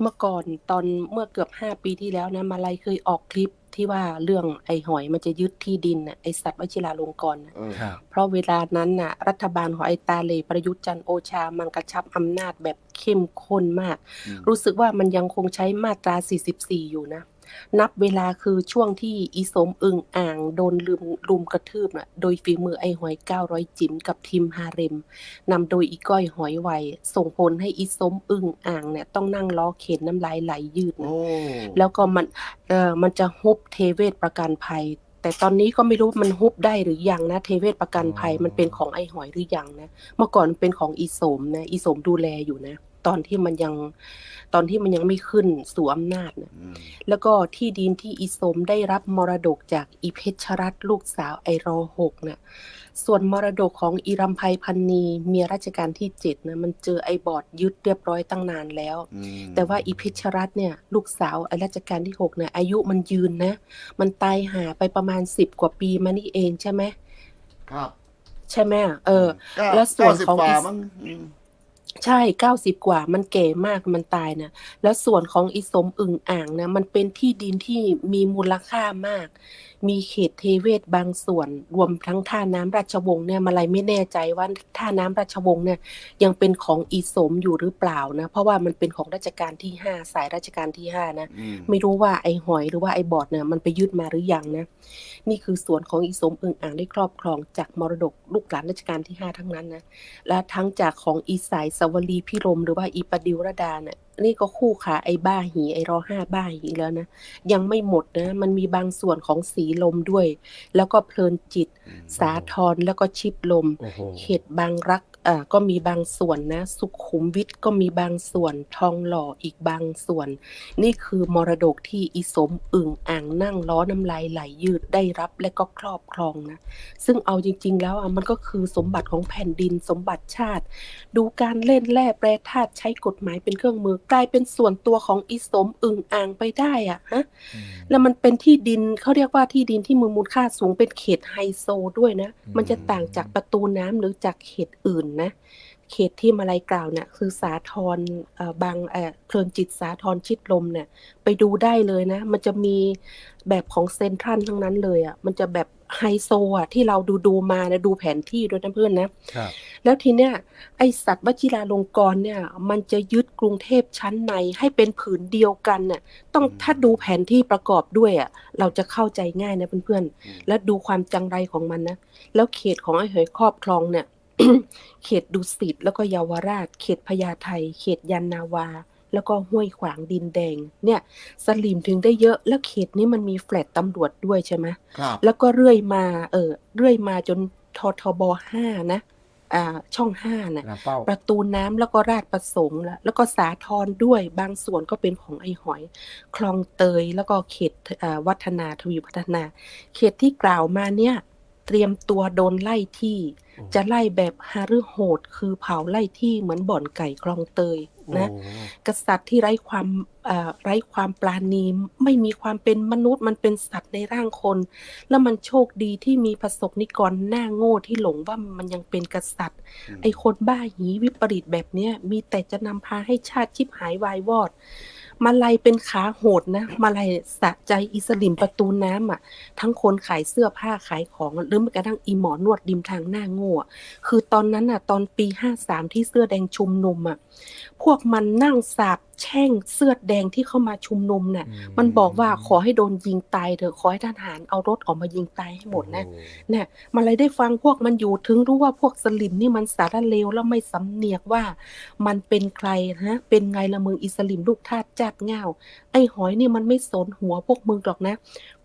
เมื่อก่อนตอนเมื่อเกือบ5ปีที่แล้วนะมาลัยเคยออกคลิปที่ว่าเรื่องไอ้หอยมันจะยึดที่ดินน่ะไอ้สัตว์วชิราลงกรณ์น่ะเออครับเพราะเวลานั้นน่ะรัฐบาลของไอ้ตาเหลประยุทธ์จันทร์โอชา มันกระชับอำนาจแบบเข้มข้นมากอืมรู้สึกว่ามันยังคงใช้มาตรา 44 อยู่นะ นับเวลาคือช่วงที่อีสมอึงอ่างโดนลืมรุมกระทืบน่ะโดยฝีมือไอ้หอย900จิ๋มกับทีมฮาเร็มนำโดยอีก้อยหอยไวส่งผลให้อีสมอึงอ่างเนี่ยต้องนั่งล้อเข็นน้ำลายไหลยืดนะโอ้แล้วก็มันเออมันจะฮุบเทเวศประกันภัยแต่ตอนนี้ก็ไม่รู้มันฮุบได้หรือยังนะเทเวศประกันภัยอ๋อมันเป็นของไอ้หอยหรือยังนะเมื่อก่อนมันเป็นของอีสมนะอีสมดูแลอยู่นะ ตอนที่มันยังตอนที่มันยังไม่ขึ้นสู่อำนาจนะอืมแล้วก็ที่ดินที่อีสมได้รับมรดกจากอีเพชรรัตน์ลูกสาวไอรอหกน่ะส่วนมรดกของอีรำไพพันนีเมียราชการที่เจ็ดนะมันเจอไอบอร์ดยึดเรียบร้อยตั้งนานแล้วอืมแต่ว่าอีเพชรรัตน์เนี่ย ลูกสาวไอราชการที่หกเนี่ยอายุมันยืนนะ มันตายหาไปประมาณสิบกว่าปีมานี่เองใช่ไหมครับ ใช่ไหมเออเก้าแล้วส่วนเก้าสิบของกว่าอีสมั้งอืม ใช่เก้าสิบกว่า มันแก่มากมันตายนะแล้วส่วนของอีสมอึ่งอ่างนะมันเป็นที่ดินที่มีมูลค่ามากมีเขตเทเวศบางส่วน รวมทั้งท่าน้ำราชวงศ์เนี่ยมาลายไม่แน่ใจว่าท่าน้ำราชวงศ์เนี่ยยังเป็นของอีสมอยู่หรือเปล่านะเพราะว่ามันเป็นของราชการที่ห้าสายราชการที่ห้านะอืมไม่รู้ว่าไอ้หอยหรือว่าไอ้บอดเนี่ยมันไปยึดมาหรือยังนะนี่คือส่วนของอีสมอึ่งอ่างได้ครอบครองจากมรดกลูกหลานรัชกาลที่5ทั้งนั้นนะและทั้งจากของอีสายสวลีพิรมหรือว่าอีปดิวรดาเนี่ย นี่ก็คู่ขาไอ้บ้าหีไอ้รอห้าบ้าหีแล้วนะ ยังไม่หมดนะ มันมีบางส่วนของสีลมด้วย แล้วก็เพลินจิตอืมสาทรแล้วก็ชิดลมโอ้โหเขตบางรักอ่าก็มีบางส่วนนะ สุขุมวิทก็มีบางส่วนทองหล่ออีกบางส่วน นี่คือมรดกที่อีสมอึ่งอ่างนั่งล้อน้ำลายไหลยืดได้รับและก็ครอบครองนะ ซึ่งเอาจริง ๆ แล้วอะมันก็คือสมบัติของแผ่นดินสมบัติชาติ ดูการเล่นแร่แปรธาตุใช้กฎหมายเป็นเครื่องมือกลายเป็นส่วนตัวของอีสมอึ่งอ่างไปได้อะฮะอืมแล้วมันเป็นที่ดินเขาเรียกว่าที่ดินที่มีมูลค่าสูงเป็นเขตไฮโซด้วยนะอืมมันจะต่างจากประตูน้ำหรือจากเขตอื่นนะ เขตที่มาลายกล่าวเนี่ยคือสาทรเอ่อบางเอ่อเพลินจิตสาทรชิดลมเนี่ย ไปดูได้เลยนะ มันจะมีแบบของเซนทรัลทั้งนั้นเลยอะมันจะแบบ ไฮโซอะที่เราดูดูๆมานะดูแผนที่ด้วยนะเพื่อนนะครับแล้วทีเนี้ยไอสัตว์วชิราลงกรณ์เนี่ย มันจะยึดกรุงเทพชั้นในให้เป็นผืนเดียวกันน่ะต้องอืมถ้าดูแผนที่ประกอบด้วยอะเราจะเข้าใจง่ายนะเพื่อนอืมๆและดูความจังไรของมันนะ แล้วเขตของไอ้เหยครอบครองเนี่ย เขตดุสิตแล้วก็เยาวราช เขตพญาไทเขตยันนาวา แล้วก็ห้วยขวางดินแดง เนี่ยสลิมถึงได้เยอะแล้วเขตนี้มันมีแฟลตตำรวจด้วยใช่ไหมครับแล้วก็เรื่อยมาเออเรื่อยมาจนททบห้านะอ่าช่องห้านะน้ำเป้าประตูน้ำแล้วก็ราชประสงค์แล้วแล้วก็สาทรด้วยบางส่วนก็เป็นของไอ้หอย คลองเตยแล้วก็เขตอ่าวัฒนาทวีพัฒนา เขตที่กล่าวมาเนี่ย เตรียมตัวโดนไล่ที่โอ้จะไล่แบบฮารือโหด คือเผาไล่ที่เหมือนบ่อนไก่คลองเตย นะโอ้กษัตริย์ที่ไร้ความเอ่อไร้ความปราณีไม่มีความเป็นมนุษย์มันเป็นสัตว์ในร่างคน แล้วมันโชคดีที่มีประสบนิกรหน้าโง่ที่หลงว่ามันยังเป็นกษัตริย์มไอคนบ้าหีวิปริตแบบเนี้ยมีแต่จะนำพาให้ชาติชิบหายวายวอดมาลัยเป็นขาโหดนะมาลัยสะใจอิสลิมประตูน้ำอะ ทั้งคนขายเสื้อผ้าขายของหรือแม้กระทั่งอีหมอนวดริมทางหน้าโง่อะคือตอนนั้นอะ ตอนปีห้าสามที่เสื้อแดงชุมนุมอะพ วกมันนั่งสาบแช่งเสื้อแดงที่เข้ามาชุมนุมน่ะมันบอกว่าขอให้โดนยิงตายเถอะขอให้ทหารเอารถออกมายิงตายให้หมดนะโอ้เนี่ยมันเลยได้ฟังพวกมันอยู่ถึงรู้ว่าพวกสลิมนี่มันสารเลวแล้วไม่สำเนียกว่า มันเป็นใครฮะเป็นไงละมึงอิสลิมลูกทาสจัดเง่าไอ้หอยนี่มันไม่สนหัวพวกมึงหรอกนะ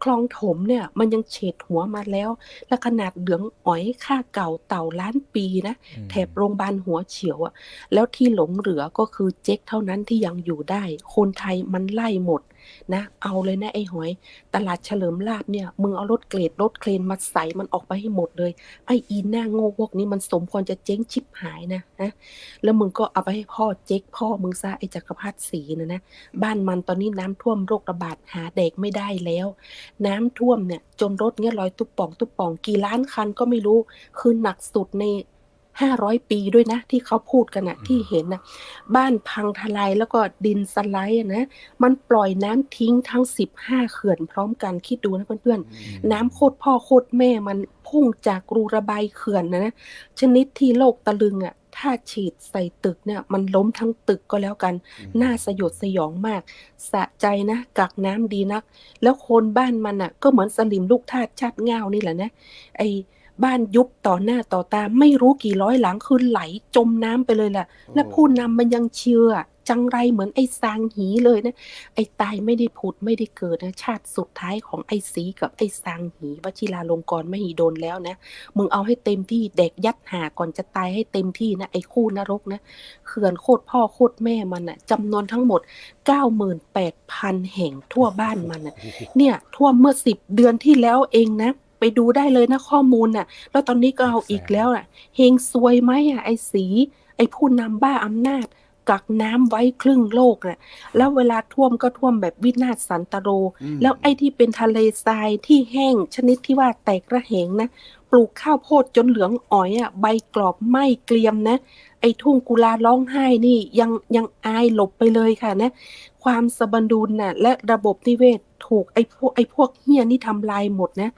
คลองถมเนี่ย มันยังเฉดหัวมาแล้ว และขนาดเหลืองอ๋อยค่าเก่าเต่าล้านปีนะอืมแถบโรงพยาบาลหัวเฉียวอะแล้วที่หลงเหลือก็คือเจ๊กเท่านั้นที่ยังอยู่ได้ คนไทยมันไล่หมด นะเอาเลยนะไอ้หอย ตลาดเฉลิมลาบเนี่ยมึงเอารถเกรดรถเครนมาใส่มันออกไปให้หมดเลย ไอ้อีหน้าโง่พวกนี้มันสมควรจะเจ๊งชิบหายนะนะแล้วมึงก็เอาไปให้พ่อเจ๊กพ่อมึงซะไอ้จักรพรรดิศรีนะนะบ้านมันตอนนี้น้ำท่วมโรคระบาดหาเด็กไม่ได้แล้ว น้ำท่วมเนี่ยจนรถเงี้ยลอยตุ๊บป่องตุ๊บป่องกี่ล้านคันก็ไม่รู้คือหนักสุดใน ห้าร้อยปีด้วยนะ ที่เขาพูดกันนะที่เห็นนะบ้านพังทลายแล้วก็ดินสไลด์อะนะมันปล่อยน้ำทิ้งทั้งสิบห้าเขื่อนพร้อมกันคิดดูนะเพื่อนๆ น้ำโคตรพ่อโคตรแม่มันพุ่งจากรูระบายเขื่อนนะนะชนิดที่โลกตะลึงอะถ้าฉีดใส่ตึกเนี่ยมันล้มทั้งตึกก็แล้วกัน น่าสยดสยองมาก สะใจนะกักน้ำดีนัก แล้วคนบ้านมันอะ ก็เหมือนสลิมลูกทาสชาติเงานี่แหละนะไอ้ บ้านยุบต่อหน้าต่อตา ไม่รู้กี่ร้อยหลังคือไหลจมน้ำไปเลยล่ะและผู้นำมันยังเชื่อ จังไรเหมือนไอ้ซางหีเลยนะ ไอ้ตายไม่ได้ผุดไม่ได้เกิดนะ ชาติสุดท้ายของไอ้สีกับไอ้ซางหีวชิราลงกรณ์มหิดลแล้วนะ มึงเอาให้เต็มที่เด็กยัดหาก่อนจะตายให้เต็มที่นะ ไอ้คู่นรกนะเขื่อนโคตรพ่อโคตรแม่มันอะจำนวนทั้งหมด 98,000 แห่งทั่วบ้านมันอะเนี่ยท่วมเมื่อ10เดือนที่แล้วเองนะ ไปดูได้เลยนะข้อมูลน่ะ แล้วตอนนี้ก็เอาอีกแล้วอะเฮงซวยไหมอะไอ้สี ไอ้ผู้นำบ้าอำนาจกักน้ำไว้ครึ่งโลกน่ะ แล้วเวลาท่วมก็ท่วมแบบวินาศสันตโร แล้วไอ้ที่เป็นทะเลทรายที่แห้งชนิดที่ว่าแตกระเหงนะ ปลูกข้าวโพดจนเหลืองอ๋อยอะใบกรอบไหม้เกรียมนะ ไอ้ทุ่งกุลาร้องไห้นี่ยังยังอายหลบไปเลยค่ะนะ ความสมดุลน่ะและระบบนิเวศถูกไอ้พวกไอ้พวกเฮี้ยนี่ทำลายหมดนะ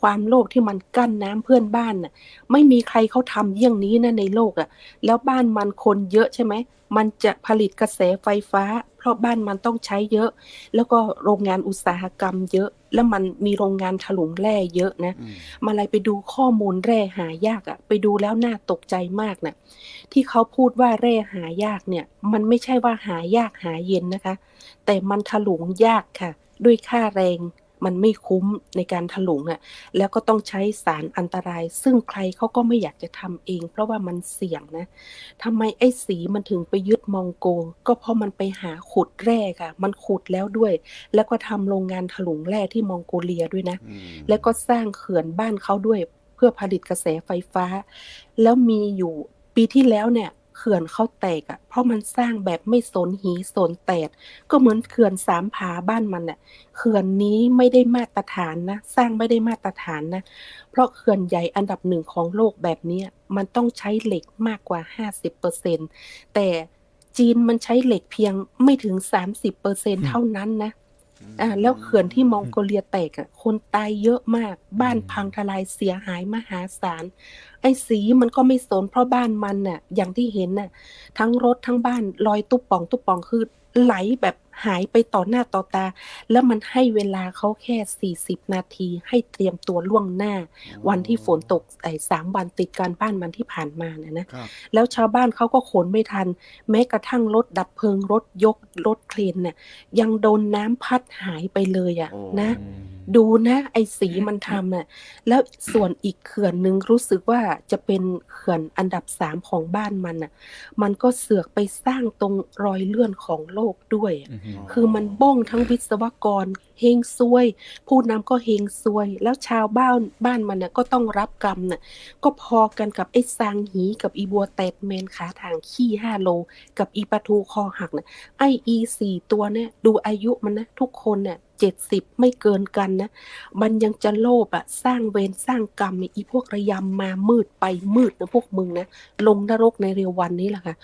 ความโลภที่มันกั้นน้ำเพื่อนบ้านน่ะ ไม่มีใครเขาทำเยี่ยงนี้นะในโลกอะ แล้วบ้านมันคนเยอะใช่ไหมมันจะผลิตกระแสไฟฟ้า เพราะบ้านมันต้องใช้เยอะ แล้วก็โรงงานอุตสาหกรรมเยอะ แล้วมันมีโรงงานถลุงแร่เยอะนะมาเลยไปดูข้อมูลแร่หายากอะไปดูแล้วน่าตกใจมากนะที่เขาพูดว่าแร่หายากเนี่ย มันไม่ใช่ว่าหายากหาเย็นนะคะ แต่มันถลุงยากค่ะ ด้วยค่าแรง มันไม่คุ้มในการถลุงอะแล้วก็ต้องใช้สารอันตราย ซึ่งใครเขาก็ไม่อยากจะทำเอง เพราะว่ามันเสี่ยงนะทำไมไอ้สีมันถึงไปยึดมองโก ก็เพราะมันไปหาขุดแร่ค่ะ มันขุดแล้วด้วย แล้วก็ทำโรงงานถลุงแร่ที่มองโกเลียด้วยนะ แล้วก็สร้างเขื่อนบ้านเขาด้วย เพื่อผลิตกระแสไฟฟ้า แล้วมีอยู่ปีที่แล้วเนี่ย เขื่อนเขาแตกอะ่ะ เพราะมันสร้างแบบไม่สนหีสนแตด ก็เหมือนเขื่อนสามผาบ้านมันน่ะ เขื่อนนี้ไม่ได้มาตรฐานนะ สร้างไม่ได้มาตรฐานนะ เพราะเขื่อนใหญ่อันดับหนึ่งของโลกแบบเนี้ยมันต้องใช้เหล็กมากกว่า 50%แต่จีนมันใช้เหล็กเพียงไม่ถึง 30%เท่านั้นนะอ่าแล้วเขื่อนที่มองโกเลียแตกอะคนตายเยอะมาก บ้านพังทลายเสียหายมหาศาล ไอ้สีมันก็ไม่สนเพราะบ้านมันน่ะ อย่างที่เห็นน่ะ ทั้งรถทั้งบ้านลอยตุ๊บป่องตุ๊บป่องคือไหลแบบหายไปต่อหน้าต่อตา แล้วมันให้เวลาเขาแค่40นาที ให้เตรียมตัวล่วงหน้า วันที่ฝนตกไอ้สามวันติดกันบ้านมันที่ผ่านมานะนะครับแล้วชาวบ้านเขาก็ขนไม่ทัน แม้กระทั่งรถดับเพลิงรถยกรถเครนเนี่ยยังโดนน้ำพัดหายไปเลยอะ่ะโอ้นะดูนะไอ้สีมันทำน่ะแล้วส่วนอีกเขื่อนหนึ่งรู้สึกว่าจะเป็นเขื่อนอันดับสามของบ้านมันน่ะ มันก็เสือกไปสร้างตรงรอยเลื่อนของโลกด้วยอะคือมันบ้องทั้งวิศวกรเฮงซวย ผู้นำก็เฮงซวย แล้วชาวบ้านบ้านมันน่ะก็ต้องรับกรรมน่ะก็พอกันกับไอ้ซางหีกับอีบัวแตดแมนขาทางขี้ห้าโล กับอีปลาทูคอหักน่ะไออีสี่ตัวเนี่ยดูอายุมันนะทุกคนเนี่ย เจ็ดสิบไม่เกินกันนะ มันยังจะโลภอะสร้างเวรสร้างกรรมอีพวกระยำมามืดไปมืดนะพวกมึงนะ ลงนรกในเร็ววันนี้แหละค่ะ